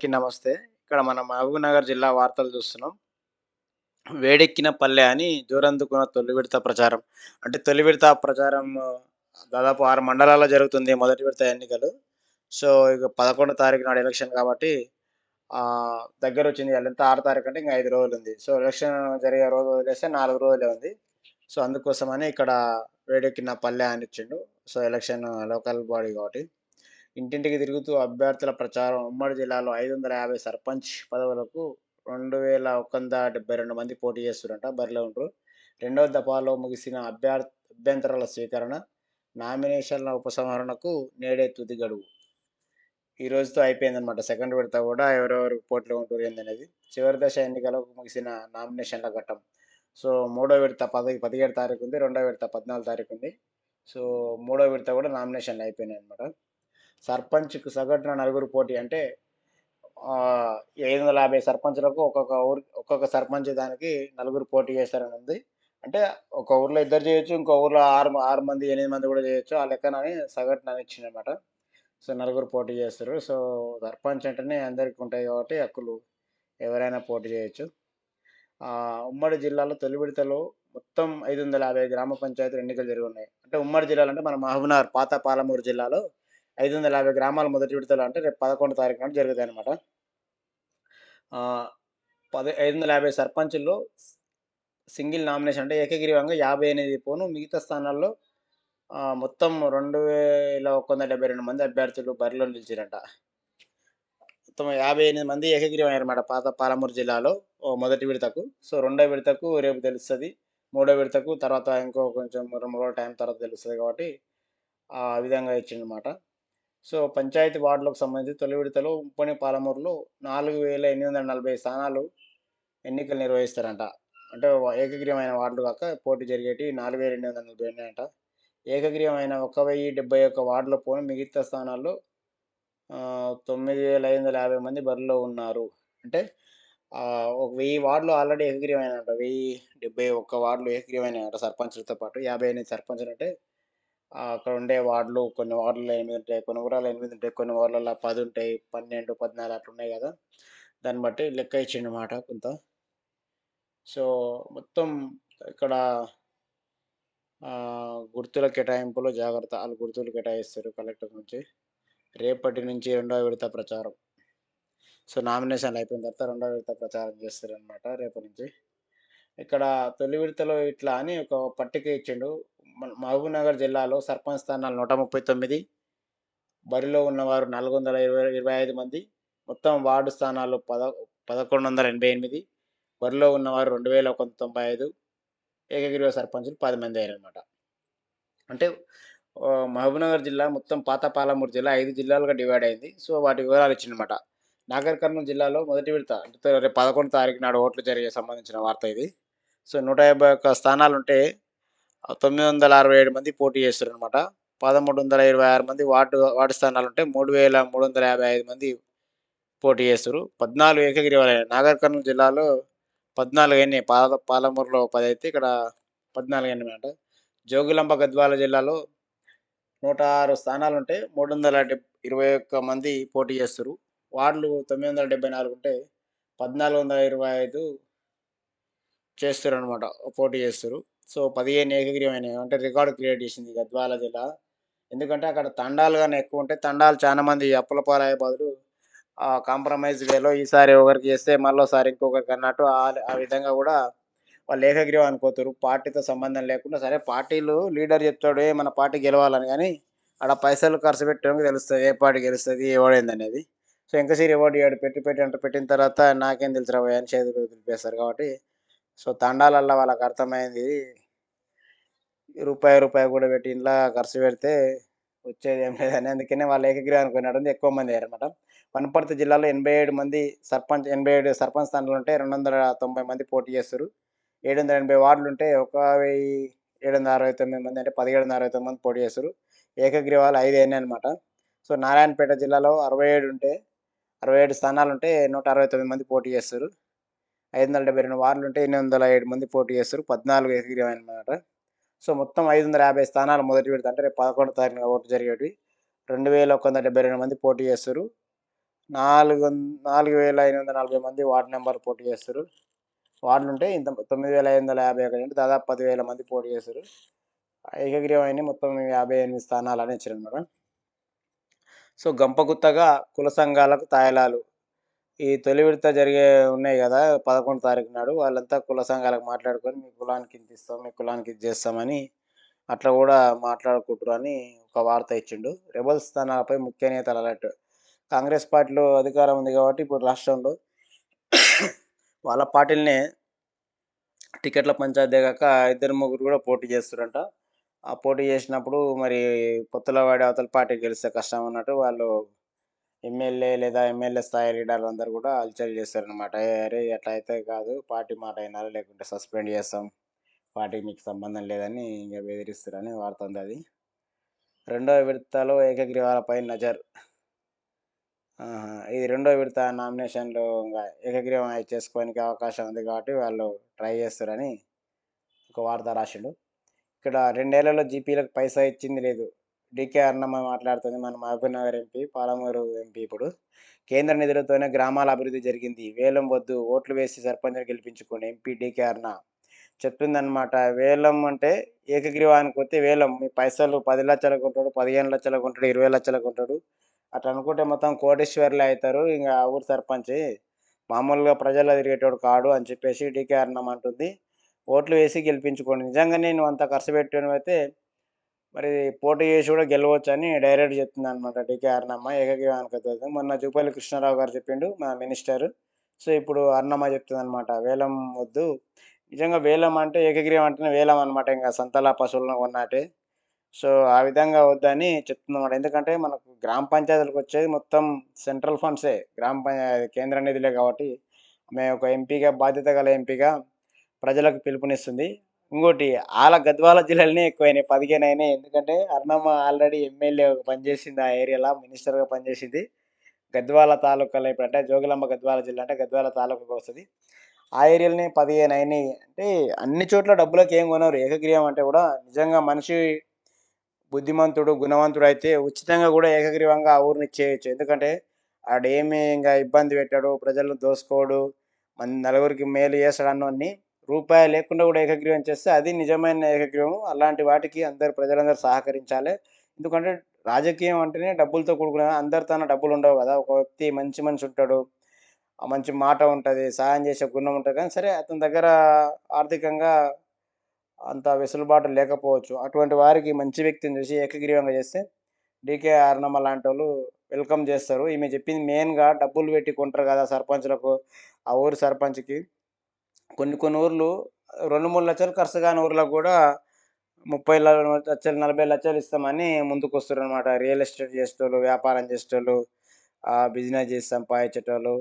కి నమస్తే. ఇక్కడ మనం మహబూబ్‌నగర్ జిల్లా వార్తలు చూస్తున్నాం. వేడెక్కిన పల్లె అని జోరందుకున్న తొలి విడత ప్రచారం. అంటే తొలి విడత ప్రచారం దాదాపు ఆరు మండలాల్లో జరుగుతుంది మొదటి విడత ఎన్నికలు. సో, ఇక 11 తారీఖు నాడు ఎలక్షన్ కాబట్టి దగ్గర వచ్చింది ఎంత ఆరు తారీఖు అంటే ఇంక 5 రోజులుంది. సో, ఎలక్షన్ జరిగే రోజు వదిలేస్తే నాలుగు రోజులే ఉంది. సో, అందుకోసమని ఇక్కడ వేడెక్కిన పల్లె అని ఇచ్చిండు. సో, ఎలక్షన్ లోకల్ బాడీ కాబట్టి. ఇంటింటికి తిరుగుతూ అభ్యర్థుల ప్రచారం ఉమ్మడి జిల్లాలో 550 సర్పంచ్ పదవులకు 2172 మంది పోటీ చేస్తుర్రంట. బరిలో ఉంటారు రెండవ దఫాలో ముగిసిన అభ్యర్ అభ్యంతరాల స్వీకరణ, నామినేషన్ల ఉపసంహరణకు నేడే తుది గడువు. ఈ రోజుతో అయిపోయిందనమాట. సెకండ్ విడత కూడా ఎవరెవరు పోటీలో ఉంటారు ఏందనేది. చివరి దశ ఎన్నికలకు ముగిసిన నామినేషన్ల ఘట్టం. సో, మూడో విడత పది 17 తారీఖు ఉంది. రెండో విడత 14 తారీఖు ఉంది. సో, మూడో విడత కూడా నామినేషన్లు అయిపోయినాయన్నమాట. సర్పంచ్‌కు సగటున నలుగురు పోటీ అంటే ఆహ్, 550 సర్పంచులకు ఒక్కొక్క ఊరు ఒక్కొక్క సర్పంచ్ దానికి నలుగురు పోటీ చేస్తారని ఉంది. అంటే ఒక ఊర్లో ఇద్దరు చేయొచ్చు. ఇంకో ఊర్లో 6 6 మంది, ఎనిమిది మంది కూడా చేయొచ్చు. ఆ లెక్కనని సగటునని ఇచ్చిండన్నమాట. సో, నలుగురు పోటీ చేస్తారు సో, సర్పంచ్ అంటేనే అందరికీ ఉంటాయి కాబట్టి హక్కులు ఎవరైనా పోటీ చేయొచ్చు. ఉమ్మడి జిల్లాలో తొలి విడతలో మొత్తం 550 గ్రామ పంచాయతీలు ఎన్నికలు జరిగున్నాయి. అంటే ఉమ్మడి జిల్లాలో అంటే మన మహబూబ్‌నగర్ పాత పాలమూరు జిల్లాలో ఐదు వందల యాభై గ్రామాల మొదటి విడతలు అంటే రేపు 11 తారీఖు నాడు జరుగుతాయన్నమాట. ఐదు పది 550 సర్పంచుల్లో సింగిల్ నామినేషన్ అంటే ఏకగ్రీవంగా 58 పోను మిగతా స్థానాల్లో మొత్తం రెండు వేల ఒక్క వందల డెబ్బై రెండు మంది అభ్యర్థులు బరిలో నిలిచిరంట మొత్తం 58 మంది ఏకగ్రీవం అయ్యారన్నమాట పాత పాలమూరు జిల్లాలో ఓ మొదటి విడతకు. సో, రెండో విడతకు రేపు తెలుస్తుంది మూడో విడతకు తర్వాత ఇంకో కొంచెం రెండు మూడో టైం తర్వాత తెలుస్తుంది కాబట్టి ఆ విధంగా ఇచ్చిండన్నమాట. సో, పంచాయతీ వార్డులకు సంబంధించి తొలి విడతలో ఉప్పని పాలమూరులో 4840 స్థానాలు ఎన్నికలు నిర్వహిస్తారంట. అంటే ఏకగ్రీవమైన వార్డులు కాక పోటీ జరిగేటి నాలుగు వేల రెండు వందల నలభై ఉన్నాయంట. ఏకగ్రీవమైన 1071 వార్డుల పోని మిగతా స్థానాల్లో ఆహ్, 9550 మంది బరిలో ఉన్నారు. అంటే ఒక వెయ్యి వార్డులు ఆల్రెడీ ఏకగ్రీవమైన వెయ్యి డెబ్బై ఒక్క వార్డులు ఏకగ్రీవమైన సర్పంచులతో పాటు. యాభై ఎనిమిది సర్పంచులు అంటే అక్కడ ఉండే వార్డులు కొన్ని వార్డుల్లో 8 ఉంటాయి. కొన్ని ఊరాలు ఎనిమిది ఉంటాయి. కొన్ని ఊర్లలో పది ఉంటాయి. 12, 14 అట్లున్నాయి కదా! దాన్ని బట్టి లెక్క ఇచ్చిండన్నమాట కొంత. సో, మొత్తం ఇక్కడ గుర్తుల కేటాయింపులో జాగ్రత్త. వాళ్ళు గుర్తులు కేటాయిస్తారు కలెక్టర్ నుంచి. రేపటి నుంచి రెండో విడత ప్రచారం. సో, నామినేషన్లు అయిపోయిన తర్వాత రెండో విడత ప్రచారం చేస్తారనమాట రేపటి నుంచి. ఇక్కడ తొలి విడతలో ఇట్లా అని ఒక పట్టిక ఇచ్చిండు. మహబూబ్‌నగర్ జిల్లాలో సర్పంచ్ స్థానాలు 139 బరిలో ఉన్నవారు 425 మంది. మొత్తం వార్డు స్థానాలు పద 1188 బరిలో ఉన్నవారు 2195 ఏకగ్రీవ సర్పంచులు పది మంది అయ్యారనమాట అంటే మహబూబ్‌నగర్ జిల్లా మొత్తం పాత పాలమూరు జిల్లా ఐదు జిల్లాలుగా డివైడ్ అయింది. సో, వాటి వివరాలు ఇచ్చిందనమాట నాగర్కర్నూలు జిల్లాలో మొదటి విడత అంటే రేపు 11 తారీఖు నాడు ఓట్లు జరిగే సంబంధించిన వార్త ఇది. సో నూట యాభై ఒక్క స్థానాలు ఉంటే తొమ్మిది వందల అరవై ఏడు మంది పోటీ చేస్తారు అనమాట పదమూడు వందల ఇరవై ఆరు మంది వార్డు వార్డు స్థానాలు ఉంటే మూడు వేల మూడు వందల యాభై ఐదు మంది పోటీ చేస్తారు. పద్నాలుగు ఏకగ్రీవాలైన నాగర్కర్నూలు జిల్లాలో పద్నాలుగు అయినాయి పాల పాలమూరులో పది అయితే ఇక్కడ పద్నాలుగు అయినాయి అనమాట జోగులాంబ గద్వాల జిల్లాలో నూట ఆరు స్థానాలు ఉంటే మూడు వందల ఇరవై ఒక్క మంది పోటీ చేస్తారు. వార్డులు తొమ్మిది వందల డెబ్బై నాలుగు ఉంటే పద్నాలుగు వందల ఇరవై ఐదు చేస్తారు అనమాట పోటీ చేస్తుర్రు. సో, 15 ఏకగ్రీవమైనాయి. అంటే రికార్డు క్రియేట్ చేసింది గద్వాల జిల్లా. ఎందుకంటే అక్కడ తండాలు కానీ ఎక్కువ ఉంటే తండాలు చాలామంది అప్పుల పాలయ్యే బదులు కాంప్రమైజ్ వేలో ఈసారి ఒకరికి చేస్తే మళ్ళోసారి ఇంకొకరికి అన్నట్టు ఆ విధంగా కూడా వాళ్ళు ఏకగ్రీవం అనుకోతారు పార్టీతో సంబంధం లేకుండా సరే పార్టీలు లీడర్ చెప్తాడు ఏ మన పార్టీ గెలవాలని కానీ ఆడ పైసలు ఖర్చు పెట్టడానికి తెలుస్తుంది ఏ పార్టీ గెలుస్తుంది ఎవడైంది అనేది సో, ఎంకసిరి ఎవడు ఇయ్యడు. పెట్టి పెట్టి అంటే పెట్టిన తర్వాత నాకేం తెలుసురా రాబోయే అని చేతులు దులిపేస్తారు కాబట్టి సో, తండాలల్లో వాళ్ళకి అర్థమైంది. రూపాయి, రూపాయి కూడబెట్టి ఇంట్లో ఖర్చు పెడితే వచ్చేది ఏం లేదని. అందుకనే వాళ్ళు ఏకగ్రీవానికి పోయినట్టుంది ఎక్కువ మంది అనమాట వనపర్తి జిల్లాలో 87 మంది సర్పంచ్ 87 సర్పంచ్ స్థానాలు ఉంటే రెండొందల తొంభై మంది పోటీ చేస్తారు. ఏడు వందల ఎనభై వార్డులు ఉంటే ఒక వెయ్యి ఏడు వందల అరవై తొమ్మిది మంది అంటే 1769 మంది పోటీ చేస్తారు. ఏకగ్రీవాలు 5 అయినాయన్నమాట. సో, నారాయణపేట జిల్లాలో 67 ఉంటే అరవై ఏడు స్థానాలు ఉంటే నూట అరవై తొమ్మిది మంది పోటీ చేస్తారు. ఐదు వందల డెబ్బై రెండు వార్డులు ఉంటే ఎనిమిది వందల ఏడు మంది పోటీ చేస్తారు. పద్నాలుగు 14 అనమాట సో, మొత్తం 550 స్థానాలు మొదటి విడత అంటే రేపు 11 తారీఖున ఓట్లు జరిగేటివి. 2172 మంది పోటీ చేస్తారు. నాలుగు నాలుగు వేల ఎనిమిది వందల నలభై మంది వార్డు నెంబర్ పోటీ చేస్తారు. వార్డులు ఉంటే ఇంత తొమ్మిది వేల ఐదు వందల యాభై ఒకటి అంటే దాదాపు పదివేల మంది పోటీ చేస్తారు. ఏకగ్రీవం మొత్తం యాభై ఎనిమిది స్థానాలు ఇచ్చారు అనమాట సో గంపగుత్తగా కుల సంఘాలకు తాయలాలు ఈ తొలి విడత జరిగే ఉన్నాయి కదా పదకొండు తారీఖు నాడు వాళ్ళంతా కుల సంఘాలకు మాట్లాడుకొని మీ కులానికి ఇంత ఇస్తాం మీ కులానికి ఇది చేస్తామని అట్లా కూడా మాట్లాడుకుంటారు అని ఒక వార్త ఇచ్చిండు. రెబల్ స్థానాలపై ముఖ్య నేతలు అలర్ట్. కాంగ్రెస్ పార్టీలో అధికారం ఉంది కాబట్టి ఇప్పుడు రాష్ట్రంలో వాళ్ళ పార్టీలనే టికెట్ల పంచాయతీ కాక ఇద్దరు ముగ్గురు కూడా పోటీ చేస్తారంట ఆ పోటీ చేసినప్పుడు మరి పొత్తులవాడి అవతల పార్టీ గెలిస్తే కష్టం అన్నట్టు వాళ్ళు ఎమ్మెల్యే లేదా ఎమ్మెల్యే స్థాయి లీడర్లు అందరూ కూడా అలచల్ చేస్తారనమాట అరే అట్లా అయితే కాదు పార్టీ మాట అయినారా లేకుంటే సస్పెండ్ చేస్తాం పార్టీకి మీకు సంబంధం లేదని ఇంకా బెదిరిస్తారని వార్త ఉంది అది. రెండవ విడతలో ఏకగ్రీవాలపై నజర్. ఇది రెండో విడత నామినేషన్లు ఇంకా ఏకగ్రీవం అయి చేసుకోనికి అవకాశం ఉంది కాబట్టి వాళ్ళు ట్రై చేస్తారని ఒక వార్త రాసిండు. ఇక్కడ రెండేళ్ళలో జీపీలకు పైసా ఇచ్చింది లేదు. డికే అన్నమ్మ మాట్లాడుతుంది. మన Mahabubnagar MP Palamuru MP ఇప్పుడు. కేంద్ర నిధులతోనే గ్రామాల అభివృద్ధి జరిగింది. వేలం వద్దు ఓట్లు వేసి సర్పంచ్ని గెలిపించుకోండి ఎంపీ డికే అన్న. చెప్పిందనమాట వేలం అంటే ఏకగ్రీవానికి వస్తే వేలం. మీ పైసలు పది లక్షలకు ఉంటాడు పదిహేను లక్షలకు ఉంటాడు ఇరవై లక్షలకు ఉంటాడు అట్లా అనుకుంటే మొత్తం కోటేశ్వర్లు అవుతారు. ఇంకా ఊరు సర్పంచ్. మామూలుగా ప్రజల్లో తిరిగేటోడు కాడు అని చెప్పేసి డికే అన్నం అంటుంది. ఓట్లు వేసి గెలిపించుకోండి. నిజంగా నేను అంత ఖర్చు పెట్టాను అయితే మరి పోటీ చేసి కూడా గెలవచ్చు అని డైరెక్ట్ చెప్తుంది అనమాట డికే అర్ణమ్మ ఏకగ్రీవానికి వస్తుంది మొన్న జూపల్లి కృష్ణారావు గారు చెప్పిండు మా మినిస్టర్. సో ఇప్పుడు అర్ణమ్మ చెప్తుంది అనమాట వేలం వద్దు. నిజంగా వేలం అంటే ఏకగ్రీవం అంటేనే వేలం అనమాట ఇంకా సంతలా పశువులను కొన్నట్టే సో ఆ విధంగా వద్దని చెప్తుందన్నమాట. ఎందుకంటే మనకు గ్రామ పంచాయతీలకు వచ్చేది మొత్తం సెంట్రల్ ఫండ్సే గ్రామ పంచాయతీ కేంద్ర నిధులే కాబట్టి. మేము ఒక ఎంపీగా బాధ్యత గల ఎంపీగా ప్రజలకు పిలుపునిస్తుంది. ఇంకోటి వాళ్ళ గద్వాల జిల్లాలోనే ఎక్కువైనాయి పదిహేను అయినాయి ఎందుకంటే అర్ణమ్మ ఆల్రెడీ ఎమ్మెల్యే పనిచేసింది ఆ ఏరియాలో మినిస్టర్గా పనిచేసింది. గద్వాల తాలూకాలో ఇప్పుడు అంటే జోగులాంబ గద్వాల జిల్లా అంటే గద్వాల తాలూకాకు వస్తుంది. ఆ ఏరియాలని పదిహేను అయినాయి అంటే అన్ని చోట్ల డబ్బులకు ఏం కొనరు. ఏకగ్రీవం అంటే కూడా నిజంగా మనిషి బుద్ధిమంతుడు గుణవంతుడు అయితే ఉచితంగా కూడా ఏకగ్రీవంగా ఆ ఊరిని చేయొచ్చు. ఎందుకంటే ఆడేమి ఇంకా ఇబ్బంది పెట్టాడు ప్రజలను దోసుకోడు మన నలుగురికి మేలు చేస్తాడు అన్నీ రూపాయి లేకుండా కూడా ఏకగ్రీవం చేస్తే అది నిజమైన ఏకగ్రీవం అలాంటి వాటికి అందరు ప్రజలందరూ సహకరించాలి. ఎందుకంటే రాజకీయం అంటేనే డబ్బులతో కూడుకున్న అందరి తన డబ్బులు ఉండవు కదా. ఒక వ్యక్తి మంచి మనిషి ఉంటాడు ఆ మంచి మాట ఉంటుంది సహాయం చేసే గుణం ఉంటుంది. కానీ సరే అతని దగ్గర ఆర్థికంగా అంత వెసులుబాటు లేకపోవచ్చు. అటువంటి వారికి మంచి వ్యక్తిని చూసి ఏకగ్రీవంగా చేస్తే డీకే అర్ణమ్మ లాంటి వాళ్ళు వెల్కమ్ చేస్తారు. ఈమె చెప్పింది మెయిన్గా డబ్బులు పెట్టి కొంటారు కదా సర్పంచ్లకు ఆ ఊరు సర్పంచ్కి. కొన్ని కొన్ని ఊర్లు రెండు మూడు లక్షలు ఖర్చు కాని ఊర్లో కూడా ముప్పై లక్షలు నలభై లక్షలు ఇస్తామని ముందుకు వస్తారు అనమాట రియల్ ఎస్టేట్ చేసేటోళ్ళు వ్యాపారం చేసేటోళ్ళు బిజినెస్ చేసి సంపాదించేటోళ్ళు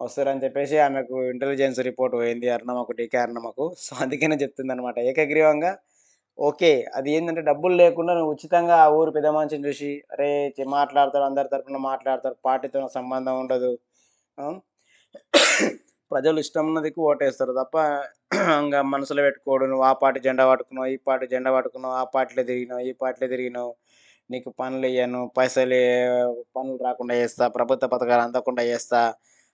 వస్తారని చెప్పేసి ఆమెకు ఇంటెలిజెన్స్ రిపోర్ట్ పోయింది. అర్ణమకు డీకే అర్ణమకు సో అందుకనే చెప్తుంది అనమాట ఏకగ్రీవంగా ఓకే అది ఏంటంటే డబ్బులు లేకుండా నువ్వు ఉచితంగా ఆ ఊరు పెద్ద మనిషిని చూసి అరే మాట్లాడతారు అందరి తరపున మాట్లాడతారు పార్టీతో సంబంధం ఉండదు. ప్రజలు ఇష్టం ఉన్నదికి ఓటేస్తారు తప్ప ఇంకా మనసులో పెట్టుకోవడం ఆ పార్టీ జెండా పట్టుకున్నావు ఈ పార్టీ జెండా పట్టుకున్నావు ఆ పార్టీలో తిరిగినావు ఈ పార్టీలో తిరిగినావు నీకు పనులు ఇయ్యను పైసలు పనులు రాకుండా చేస్తా ప్రభుత్వ పథకాలు అందకుండా చేస్తా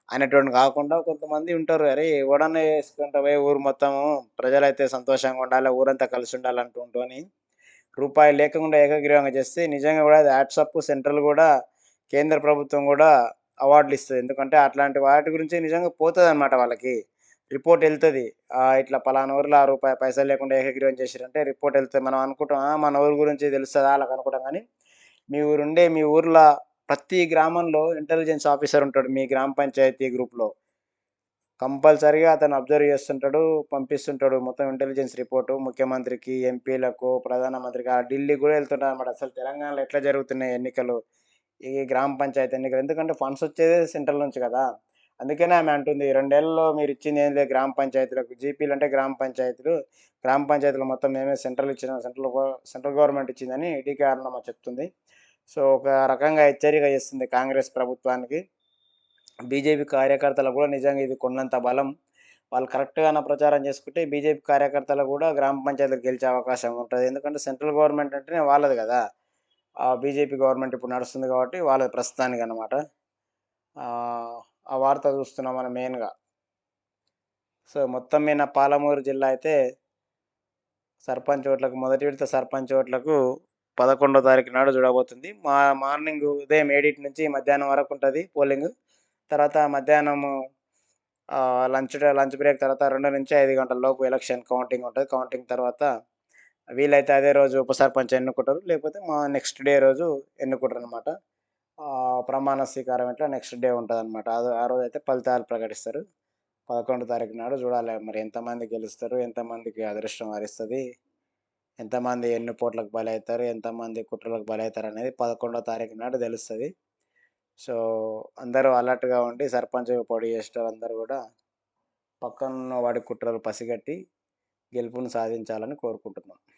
అనేటువంటి కాకుండా కొంతమంది ఉంటారు. అరే ఎవడన్నా వేసుకుంటావే ఊరు మొత్తము ప్రజలైతే సంతోషంగా ఉండాలి ఊరంతా కలిసి ఉండాలంటుంటూ అని రూపాయి లేకుండా ఏకగ్రీవంగా చేస్తే నిజంగా కూడా అది యాట్సప్ సెంట్రల్ కూడా కేంద్ర ప్రభుత్వం కూడా అవార్డులు ఇస్తుంది. ఎందుకంటే అట్లాంటి వాటి గురించి నిజంగా పోతుంది అనమాట వాళ్ళకి. రిపోర్ట్ వెళ్తుంది. ఇట్లా పలానా ఊర్లో ఆ రూపాయి పైసలు లేకుండా ఏకగ్రీవం చేశారంటే రిపోర్ట్ వెళ్తుంది. మనం అనుకుంటాం మన ఊరు గురించి తెలుస్తుందా? వాళ్ళకి అనుకుంటాం. కానీ మీ ఊరుండే మీ ఊర్లో ప్రతి గ్రామంలో ఇంటెలిజెన్స్ ఆఫీసర్ ఉంటాడు మీ గ్రామ పంచాయతీ గ్రూప్లో. కంపల్సరీగా అతను అబ్జర్వ్ చేస్తుంటాడు పంపిస్తుంటాడు మొత్తం ఇంటెలిజెన్స్ రిపోర్టు. ముఖ్యమంత్రికి ఎంపీలకు ప్రధానమంత్రికి. ఆ ఢిల్లీ కూడా వెళ్తుంటాడు అనమాట అసలు తెలంగాణలో ఎట్లా జరుగుతున్నాయి ఎన్నికలు? ఈ గ్రామ పంచాయతీ ఎన్నికలు ఎందుకంటే ఫండ్స్ వచ్చేదే సెంట్రల్ నుంచి కదా. అందుకనే ఆమె అంటుంది రెండేళ్ళలో మీరు ఇచ్చింది ఏం లేదు గ్రామ పంచాయతీలకు జీపీలు అంటే గ్రామ పంచాయతీలు. గ్రామ పంచాయతీలు మొత్తం మేమే సెంట్రల్ ఇచ్చిన సెంట్రల్ సెంట్రల్ గవర్నమెంట్ ఇచ్చిందని డీకే అరుణమ్మ చెప్తుంది. సో ఒక రకంగా హెచ్చరిక చేస్తుంది కాంగ్రెస్ ప్రభుత్వానికి. బీజేపీ కార్యకర్తలకు కూడా నిజంగా ఇది కొన్నంత బలం. వాళ్ళు కరెక్ట్గా ప్రచారం చేసుకుంటే బీజేపీ కార్యకర్తలు కూడా గ్రామ పంచాయతీలు గెలిచే అవకాశం ఉంటుంది. ఎందుకంటే సెంట్రల్ గవర్నమెంట్ అంటేనే వాళ్ళది కదా. బీజేపీ గవర్నమెంట్ ఇప్పుడు నడుస్తుంది కాబట్టి వాళ్ళ ప్రస్తుతానికి అనమాట ఆ, ఆ వార్త చూస్తున్నాం మనం మెయిన్గా. సో మొత్తం మీద పాలమూరు జిల్లా అయితే సర్పంచ్ ఓట్లకు మొదటి విడత సర్పంచ్ ఓట్లకు పదకొండో తారీఖు నాడు చూడబోతుంది మా మార్నింగ్ ఉదయం ఏడింటి నుంచి మధ్యాహ్నం వరకు ఉంటుంది పోలింగ్. తర్వాత మధ్యాహ్నం లంచ్ లంచ్ బ్రేక్ తర్వాత రెండు నుంచి ఐదు గంటల లోపు ఎలక్షన్ కౌంటింగ్ ఉంటుంది. కౌంటింగ్ తర్వాత వీలైతే అదే రోజు ఉప సర్పంచ్ ఎన్నుకుంటారు. లేకపోతే మా నెక్స్ట్ డే రోజు ఎన్నుకుంటారు అనమాట ప్రమాణ స్వీకారం ఇట్లా నెక్స్ట్ డే ఉంటుంది అనమాట ఆ రోజు అయితే ఫలితాలు ప్రకటిస్తారు. పదకొండు తారీఖు నాడు చూడాలి మరి ఎంతమంది గెలుస్తారు ఎంతమందికి అదృష్టం వరిస్తుంది ఎంతమంది ఎన్ని పోట్లకు బలవుతారు ఎంతమంది కుట్రలకు బలవుతారు అనేది పదకొండో తారీఖు నాడు తెలుస్తుంది. సో అందరూ అలర్ట్గా ఉండి సర్పంచ్ పొడి చేసే అందరూ కూడా పక్కన వాడి కుట్రలు పసిగట్టి గెలుపును సాధించాలని కోరుకుంటున్నాం.